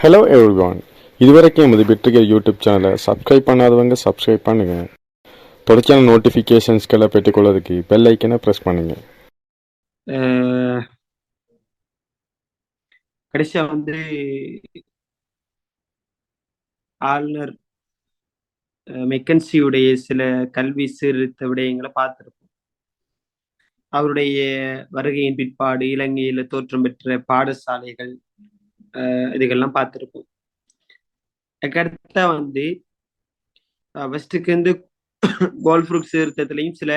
Hello everyone இதுவரைக்கும் எமது வெற்றிகர் யூடியூப் சேனலை சப்ஸ்கிரைப் பண்ணாதவங்க சப்ஸ்கிரைப் பண்ணுங்க. தொடர்ச்சியான நோட்டிஃபிகேஷன்ஸ்களை பெற்றுக்கொள்வதற்கு பெல் ஐக்கனை ப்ரெஸ் பண்ணுங்க. கடைசியா வந்து ஆளுநர் மெக்கன்சியுடைய சில கல்வி சீர்திருத்த விடயங்களை பார்த்துருப்போம். அவருடைய வருகையின் பிற்பாடு இலங்கையில தோற்றம் பெற்ற பாடசாலைகள் இதுகள்லாம் பார்த்துருப்போம். பார்த்திருப்போம் அதுக்கடுத்தா வந்து ஃபர்ஸ்ட்டுக்கு வந்து கோல்ஃப்ரூக் சீர்திருத்தத்திலையும் சில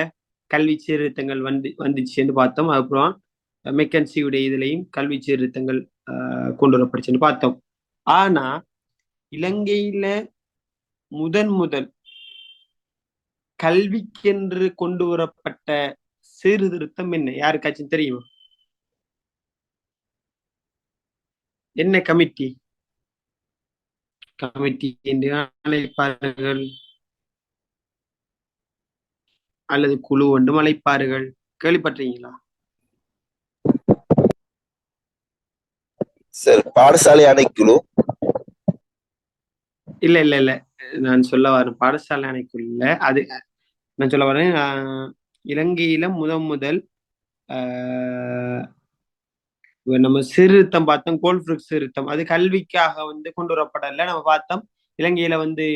கல்வி சீர்திருத்தங்கள் வந்து வந்துச்சுன்னு பார்த்தோம். அப்புறம் மெக்கன்சியுடைய இதுலையும் கல்வி சீர்திருத்தங்கள் ஆஹ் கொண்டு வரப்படுச்சுன்னு பார்த்தோம். ஆனா இலங்கையில முதன் முதல் கல்விக்கென்று கொண்டு வரப்பட்ட சீர்திருத்தம் என்ன? யாருக்காச்சும் தெரியுமா? என்ன கமிட்டி? கமிட்டி என்று அழைப்பார்கள். அல்லது குழு ஒன்றும் அழைப்பார்கள். கேள்விப்பட்டீங்களா சார் பாடசாலை ஆணைக்குழு இல்ல இல்ல இல்ல. நான் சொல்ல வரேன். பாடசாலை அணைக்குள்ள அது நான் சொல்ல வரேன் இலங்கையில முதன் முதல் ஆஹ் நம்ம சீர்திருத்தம் பார்த்தோம் கோல்ஃப்ரிக் சீர்திருத்தம் அது கல்விக்காக வந்து கொண்டு வரப்படலை. நம்ம பார்த்தோம் இலங்கையில வந்து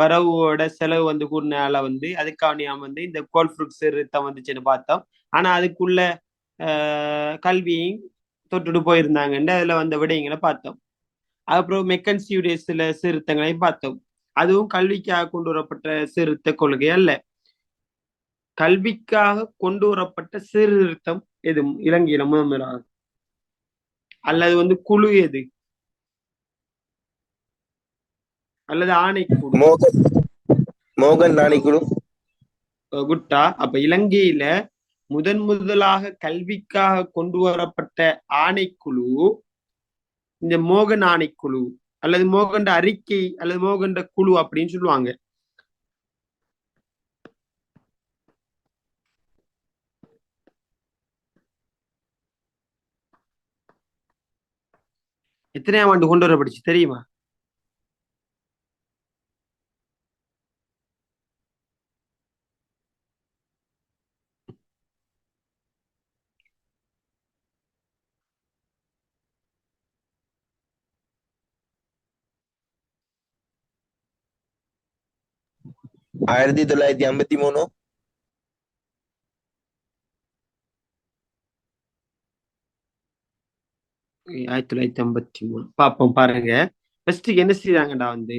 வரவோட செலவு வந்து கூடினால வந்து அதுக்காக வந்து இந்த கோல்ஃப்ரிக் சீர்திருத்தம் வந்துச்சுன்னு பார்த்தோம். ஆனா அதுக்குள்ள ஆஹ் கல்வியையும் தொட்டுட்டு போயிருந்தாங்கன்னு அதுல வந்த விடயங்களை பார்த்தோம். அப்புறம் மெக்கன்சியுடைய சில சீர்திருத்தங்களையும் பார்த்தோம். அதுவும் கல்விக்காக கொண்டு வரப்பட்ட சீர்திருத்த கொள்கை அல்ல. கல்விக்காக கொண்டு வரப்பட்ட சீர்திருத்தம் எதுவும் இலங்கையில முதன்முதலாக அல்லது வந்து குழு எது? அல்லது ஆணைக்குழு மோகன். மோகன் ஆணைக்குழு குட்டா. அப்ப இலங்கையில முதன் முதலாக கல்விக்காக கொண்டு வரப்பட்ட ஆணைக்குழு இந்த மோகன் ஆணைக்குழு அல்லது மோகண்ட அறிக்கை அல்லது மோகண்ட குழு அப்படின்னு சொல்லுவாங்க. எத்தனையாம் ஆண்டு கொண்டு வரப்பட்டுச்சு? தெரியுமா? ஆயிரத்தி தொள்ளாயிரத்தி ஐம்பத்தி மூணு ஆயிரத்தி தொள்ளாயிரத்தி ஐம்பத்தி மூணு. பார்ப்போம் பாருங்க. ஃபர்ஸ்ட் என்ன செய்யறாங்கடா வந்து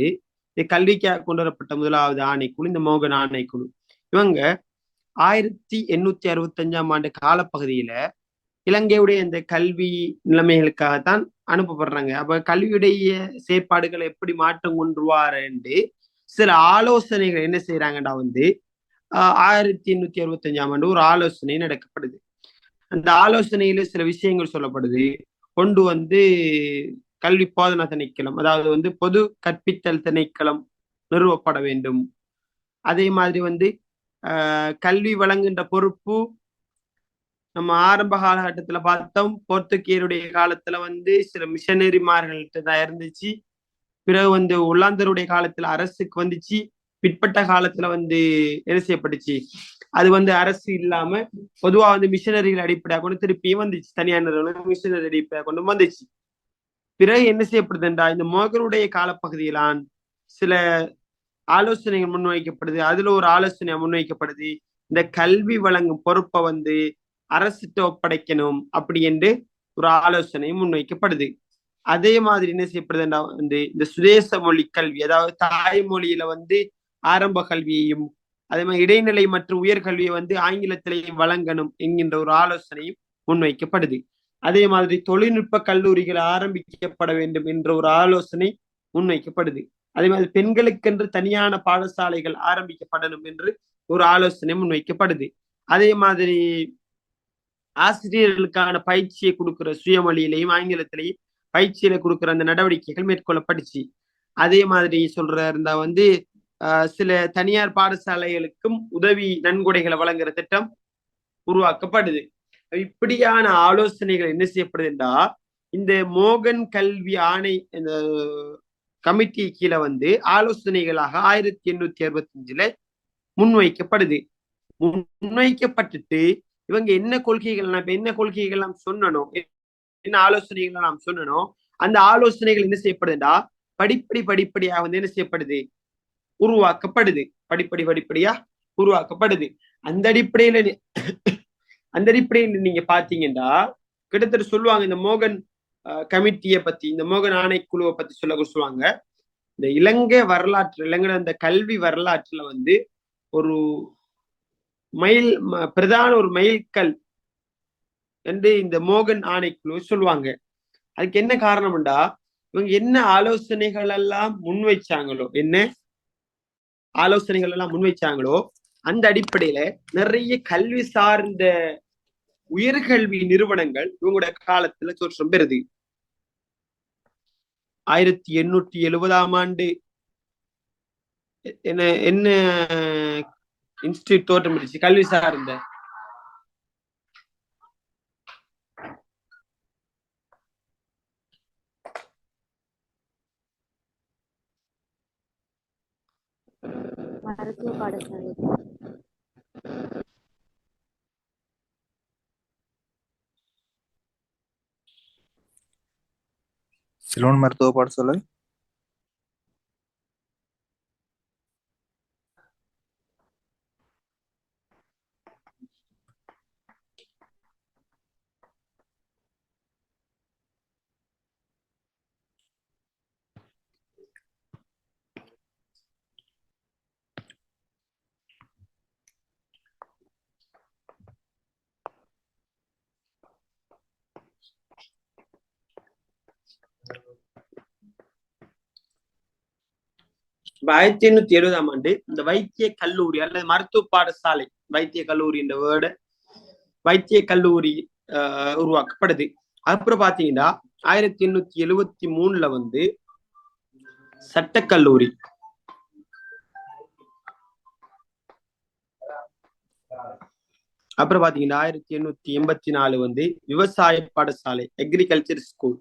இந்த கல்விக்காக கொண்டு வரப்பட்ட முதலாவது ஆணைக்குழு இந்த மோகன் ஆணைக்குழு. இவங்க ஆயிரத்தி எண்ணூத்தி அறுபத்தஞ்சாம் ஆண்டு காலப்பகுதியில இலங்கையுடைய இந்த கல்வி நிலைமைகளுக்காகத்தான் அனுப்பப்படுறாங்க. அப்ப கல்வியுடைய செயற்பாடுகளை எப்படி மாற்றம் கொண்டுருவாருன்னு சில ஆலோசனைகள் என்ன செய்யறாங்கடா வந்து ஆஹ் ஆயிரத்தி எண்ணூத்தி அறுபத்தஞ்சாம் ஆண்டு ஒரு ஆலோசனை நடக்கப்படுது. அந்த ஆலோசனையில சில விஷயங்கள் சொல்லப்படுது. கொண்டு வந்து கல்வி போதனா திணைக்களம் அதாவது வந்து பொது கற்பித்தல் திணைக்களம் நிறுவப்பட வேண்டும். அதே மாதிரி வந்து ஆஹ் கல்வி வழங்குகின்ற பொறுப்பு நம்ம ஆரம்ப காலகட்டத்துல பார்த்தோம். போர்த்துகீயருடைய காலத்துல வந்து சில மிஷனரிமார்கள்ட்ட தான் இருந்துச்சு. பிறகு வந்து ஒல்லாந்தருடைய காலத்துல அரசுக்கு வந்துச்சு. பிற்பட்ட காலத்துல வந்து என்ன செய்யப்பட்டுச்சு? அது வந்து அரசு இல்லாம பொதுவா வந்து மிஷினரிகள் அடிப்படையாக கொண்டு திருப்பியும் வந்துச்சு. தனியார் நிறுவனம் மிஷனரி அடிப்படையாக கொண்டு வந்துச்சு. பிறகு என்ன செய்யப்படுதுன்றா இந்த மோகனுடைய காலப்பகுதியிலான் சில ஆலோசனைகள் முன்வைக்கப்படுது. அதுல ஒரு ஆலோசனை முன்வைக்கப்படுது. இந்த கல்வி வழங்கும் பொறுப்பை வந்து அரசுட்டு ஒப்படைக்கணும் அப்படி என்று ஒரு ஆலோசனை முன்வைக்கப்படுது. அதே மாதிரி என்ன செய்யப்படுதுன்னா வந்து இந்த சுதேச மொழி கல்வி அதாவது தாய்மொழியில வந்து ஆரம்ப கல்வியையும் அதே மாதிரி இடைநிலை மற்றும் உயர்கல்வியை வந்து ஆங்கிலத்திலையும் வழங்கணும் என்கின்ற ஒரு ஆலோசனையும் முன்வைக்கப்படுது. அதே மாதிரி தொழில்நுட்ப கல்லூரிகள் ஆரம்பிக்கப்பட வேண்டும் என்ற ஒரு ஆலோசனை முன்வைக்கப்படுது. அதே மாதிரி பெண்களுக்கென்று தனியான பாடசாலைகள் ஆரம்பிக்கப்படணும் என்று ஒரு ஆலோசனை முன்வைக்கப்படுது. அதே மாதிரி ஆசிரியர்களுக்கான பயிற்சியை கொடுக்கிற சுயமொழியிலையும் ஆங்கிலத்திலையும் பயிற்சியில கொடுக்கிற அந்த நடவடிக்கைகள் மேற்கொள்ளப்பட்டுச்சு அதே மாதிரி சொல்ற இருந்தா வந்து சில தனியார் பாடசாலைகளுக்கும் உதவி நன்கொடைகளை வழங்குற திட்டம் உருவாக்கப்படுது. இப்படியான ஆலோசனைகள் என்ன செய்யப்படுதுன்றா இந்த மோகன் கல்வி ஆணை இந்த கமிட்டி கீழே வந்து ஆலோசனைகளாக ஆயிரத்தி எண்ணூத்தி அறுபத்தி அஞ்சுல முன்வைக்கப்படுது. முன்வைக்கப்பட்டுட்டு இவங்க என்ன கொள்கைகள் நம்ம என்ன கொள்கைகள் நாம் சொன்னனோ என்ன ஆலோசனைகள் நாம் சொன்னனோ அந்த ஆலோசனைகள் என்ன செய்யப்படுதுடா படிப்படி படிப்படியா வந்து என்ன செய்யப்படுது. உருவாக்கப்படுது. படிப்படி படிப்படியா உருவாக்கப்படுது. அந்த அடிப்படையில அந்த அடிப்படையில நீங்க பாத்தீங்கன்னா கிட்டத்தட்ட சொல்லுவாங்க இந்த மோகன் கமிட்டியை பத்தி இந்த மோகன் ஆணைக்குழுவை பத்தி சொல்ல சொல்லுவாங்க. இந்த இலங்கை வரலாற்று இலங்கை அந்த கல்வி வரலாற்றுல வந்து ஒரு மயில் ம- பிரதான ஒரு மயில்கல் என்று இந்த மோகன் ஆணைக்குழு சொல்லுவாங்க. அதுக்கு என்ன காரணம்டா? இவங்க என்ன ஆலோசனைகள் எல்லாம் முன்வைச்சாங்களோ? என்ன? ஆலோசனைகள் எல்லாம் முன்வைச்சாங்களோ அந்த அடிப்படையில நிறைய கல்வி சார்ந்த உயர்கல்வி நிறுவனங்கள் இவங்களுடைய காலத்துல தோற்றம் பெறுது. ஆயிரத்தி எண்ணூற்றி எழுபதாம் ஆண்டு என்ன என்ன இன்ஸ்டியூட் தோற்றம் பெற்றுச்சு கல்வி சார்ந்த. மருத்துவ பாடசாலை சிலோன் மருத்துவ பாடசாலை இப்ப ஆயிரத்தி எண்ணூத்தி எழுபதாம் ஆண்டு இந்த வைத்திய கல்லூரி அல்லது மருத்துவ பாடசாலை வைத்திய கல்லூரி என்ற வேர்டு வைத்திய கல்லூரி ஆஹ், உருவாக்கப்படுது. அப்புறம் பாத்தீங்கன்னா ஆயிரத்தி எண்ணூத்தி எழுவத்தி மூணுல வந்து சட்டக்கல்லூரி. அப்புறம் பாத்தீங்கன்னா ஆயிரத்தி எண்ணூத்தி எண்பத்தி நாலு வந்து விவசாய பாடசாலை அக்ரிகல்ச்சர் ஸ்கூல்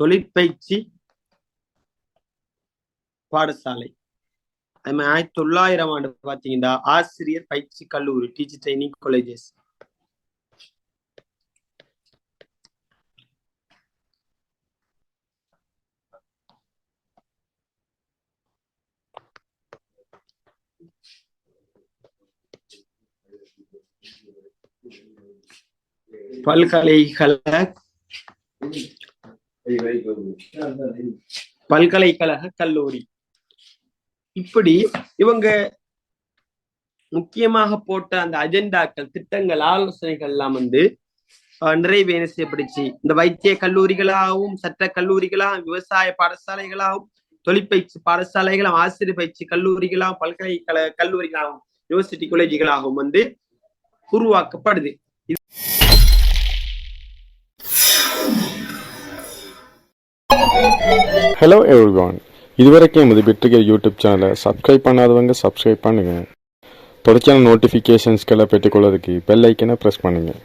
தொழிற்பயிற்சி பாடசாலை. அது மாதிரி ஆயிரத்தி தொள்ளாயிரம் ஆண்டு பார்த்தீங்கன்னா ஆசிரியர் பயிற்சி கல்லூரி டீச்சர் ட்ரைனிங் காலேஜஸ் பல்கலைக்கழக பல்கலைக்கழக கல்லூரி. இப்படி இவங்க முக்கியமாக போட்ட அந்த அஜெண்டாக்கள் திட்டங்கள் ஆலோசனைகள் எல்லாம் வந்து அஹ், நிறைவு என்ன செய்யப்படுச்சு இந்த வைத்திய கல்லூரிகளாகவும் சட்ட கல்லூரிகளாகவும் விவசாய பாடசாலைகளாகவும் தொழிற்பயிற்சி பாடசாலைகளாகவும் ஆசிரியர் பயிற்சி கல்லூரிகளாகவும் பல்கலைக்கழக கல்லூரிகளாகவும் யூனிவர்சிட்டி காலேஜுகளாகவும் வந்து உருவாக்கப்படுது. ஹலோ எவ்ரிவான் இதுவரைக்கும் எமது பெற்றுகிற யூடியூப் சேனலை சப்ஸ்கிரைப் பண்ணாதவங்க சப்ஸ்கிரைப் பண்ணுங்கள் தொடர்ச்சியான நோட்டிஃபிகேஷன்ஸ்களை பெற்றுக்கொள்வதற்கு பெல் ஐக்கனை ப்ரெஸ் பண்ணுங்கள்